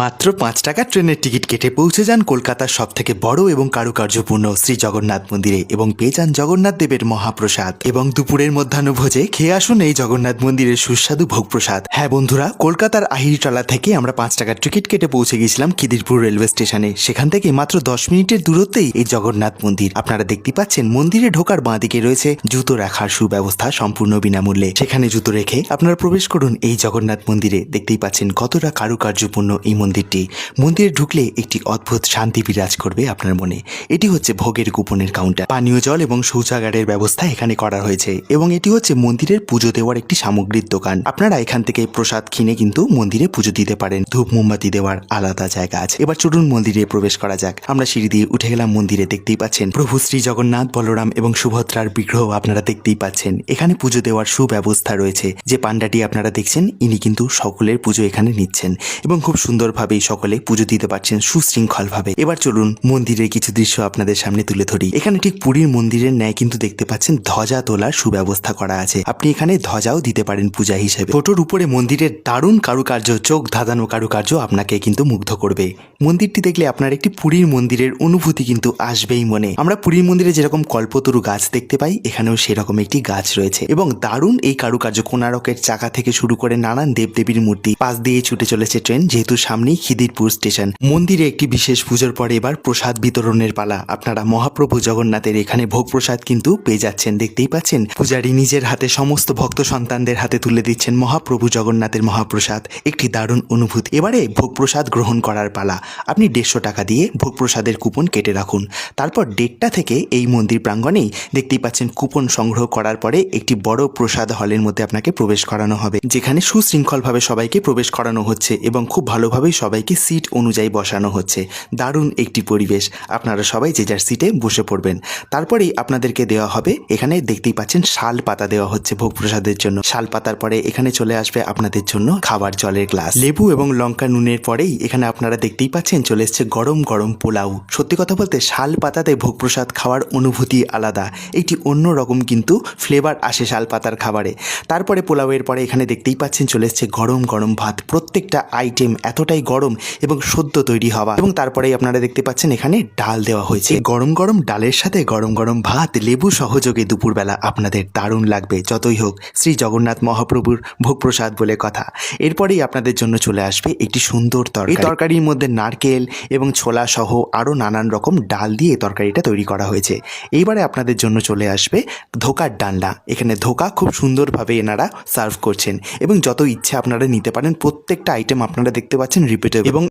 মাত্র পাঁচ টাকা ট্রেনের টিকিট কেটে পৌঁছে যান কলকাতার সব থেকে বড় এবং কারুকার্যপূর্ণ শ্রী জগন্নাথ মন্দিরে এবং পেয়ে যান জগন্নাথ দেবের মহাপ্রসাদ। এবং দুপুরের মধ্যাহ্নভোজে খেয়ে আসুন এই জগন্নাথ মন্দিরের সুস্বাদু ভোগপ্রসাদ। হ্যাঁ বন্ধুরা, কলকাতার আহিরটলা থেকে আমরা পাঁচ টাকার টিকিট কেটে পৌঁছে গেছিলাম খিদিরপুর রেলওয়ে স্টেশনে। সেখান থেকে মাত্র দশ মিনিটের দূরত্বেই এই জগন্নাথ মন্দির। আপনারা দেখতে পাচ্ছেন মন্দিরে ঢোকার বাঁদিকে রয়েছে জুতো রাখার সুব্যবস্থা সম্পূর্ণ বিনামূল্যে। সেখানে জুতো রেখে আপনারা প্রবেশ করুন এই জগন্নাথ মন্দিরে। দেখতেই পাচ্ছেন কতটা কারুকার্যপূর্ণ এই মন্দিরটি। মন্দিরে ঢুকলে একটি অদ্ভুত শান্তি বিরাজ করবে আপনার মনে। এটি হচ্ছে ভোগের কুপনের কাউন্টার পানীয় জল এবং শৌচাগারের ব্যবস্থা এখানে করা হয়েছে এবং এটি হচ্ছে মন্দিরের পুজো দেওয়ার একটি সামগ্রীর দোকান। আপনারা এখান থেকে প্রসাদ কিনে কিন্তু মন্দিরে পুজো দিতে পারেন। ধূপ, মোমবাতি দেওয়ার আলাদা জায়গা আছে। এবার চলুন মন্দিরে প্রবেশ করা যাক। আমরা সিঁড়ি দিয়ে উঠে গেলাম মন্দিরে, দেখতেই পাচ্ছেন প্রভু শ্রী জগন্নাথ, বলরাম এবং সুভদ্রার বিগ্রহ আপনারা দেখতেই পাচ্ছেন। এখানে পুজো দেওয়ার সুব্যবস্থা রয়েছে। যে পান্ডাটি আপনারা দেখছেন, ইনি কিন্তু সকলের পুজো এখানে নিচ্ছেন এবং খুব সুন্দরভাবেই সকলে পুজো দিতে পারছেন সুশৃঙ্খলভাবে। এবার চলুন মন্দিরের কিছু দৃশ্য আপনাদের সামনে তুলে ধরি। এখানে ঠিক পুরীর মন্দিরের ন্যায় কিন্তু দেখতে পাচ্ছেন ধ্বজা তোলার সুব্যবস্থা করা আছে। আপনি এখানে ধ্বজাও দিতে পারেন পূজা হিসেবে। ফটোর উপরে মন্দিরের দারুণ কারুকার্য, চোখ ধাঁধানো কারুকার্য আপনাকে কিন্তু মুগ্ধ করবে। মন্দিরটি দেখলে আপনার একটি পুরীর মন্দিরের অনুভূতি কিন্তু আসবেই মনে। আমরা পুরীর মন্দিরে যেরকম কল্পতরু গাছ দেখতে পাই, এখানেও সেরকম একটি গাছ রয়েছে। এবং দারুণ এই কারুকার্য কোনারকের চাকা থেকে শুরু করে নানান দেবদেবীর মূর্তি। পাশ দিয়ে ছুটে চলেছে ট্রেন, যেহেতু সামনেই খিদিরপুর স্টেশন। মন্দিরে একটি বিশেষ পুজোর পরে এবার প্রসাদ বিতরণের পালা। আপনারা মহাপ্রভু জগন্নাথের এখানে ভোগ প্রসাদ কিন্তু পেয়ে যাচ্ছেন, দেখতেই পাচ্ছেন? পূজারী নিজের হাতে সমস্ত ভক্ত সন্তানদের হাতে তুলে দিচ্ছেন মহাপ্রভু জগন্নাথের মহাপ্রসাদ। একটি দারুণ অনুভূতি। এবারে ভোগ প্রসাদ গ্রহণ করার পালা। আপনি দেড়শো টাকা দিয়ে ভোগ প্রসাদের কুপন কেটে রাখুন। তারপর দেড়টা থেকে এই মন্দির প্রাঙ্গণেই দেখতেই পাচ্ছেন কুপন সংগ্রহ করার পরে একটি বড় প্রসাদ হলের মধ্যে আপনাকে প্রবেশ করানো হবে। যেখানে সুশৃঙ্খলভাবে সবাইকে প্রবেশ করানো হচ্ছে এবং খুব ভালোভাবেই সবাইকে সিট অনুযায়ী বসানো হচ্ছে। দারুণ একটি পরিবেশ। আপনারা সবাই যে যার সিটে বসে পড়বেন। তারপরেই আপনাদেরকে দেওয়া হবে, এখানে দেখতেই পাচ্ছেন শাল পাতা দেওয়া হচ্ছে ভোগ প্রসাদের জন্য। শাল পাতার পরে এখানে চলে আসবে আপনাদের জন্য খাবার জলের গ্লাস লেবু এবং লঙ্কা নুনের পরেই এখানে আপনারা দেখতেই পাচ্ছেন চলে এসছে গরম গরম পোলাও। সত্যি কথা বলতে শাল পাতাতে ভোগ প্রসাদ খাওয়ার অনুভূতি আলাদা। একটি অন্য রকম কিন্তু ফ্লেভার আসে শাল পাতার খাবারে। তারপরে পোলাওয়ের পরে এখানে দেখতেই পাচ্ছেন চলে এসছে গরম গরম ভাত। প্রত্যেকটা আইটেম এতটাই গরম এবং সদ্য তৈরি হওয়া। এবং তারপরেই আপনারা দেখতে পাচ্ছেন এখানে ডাল দেওয়া হয়েছে। গরম গরম ডালের সাথে গরম গরম ভাত, লেবু সহযোগে দুপুরবেলা আপনাদের দারুণ লাগবে। যতই হোক, শ্রী জগন্নাথ মহাপ্রভুর ভোগ প্রসাদ বলে কথা। এরপরেই আপনাদের জন্য চলে আসবে একটি সুন্দর তরকারি। তরকারির মধ্যে নারকেল এবং ছোলা সহ আরও নানান রকম ডাল দিয়ে তরকারিটা তৈরি করা হয়েছে। এইবারে আপনাদের জন্য চলে আসবে ধোকার ডালনা এখানে ধোকা খুব সুন্দরভাবে এনারা সার্ভ করছেন। এবং যত ইচ্ছে আপনারা নিতে পারেন, প্রত্যেকটা আইটেম আপনারা দেখতে পাচ্ছেন রিপিটেবল এবং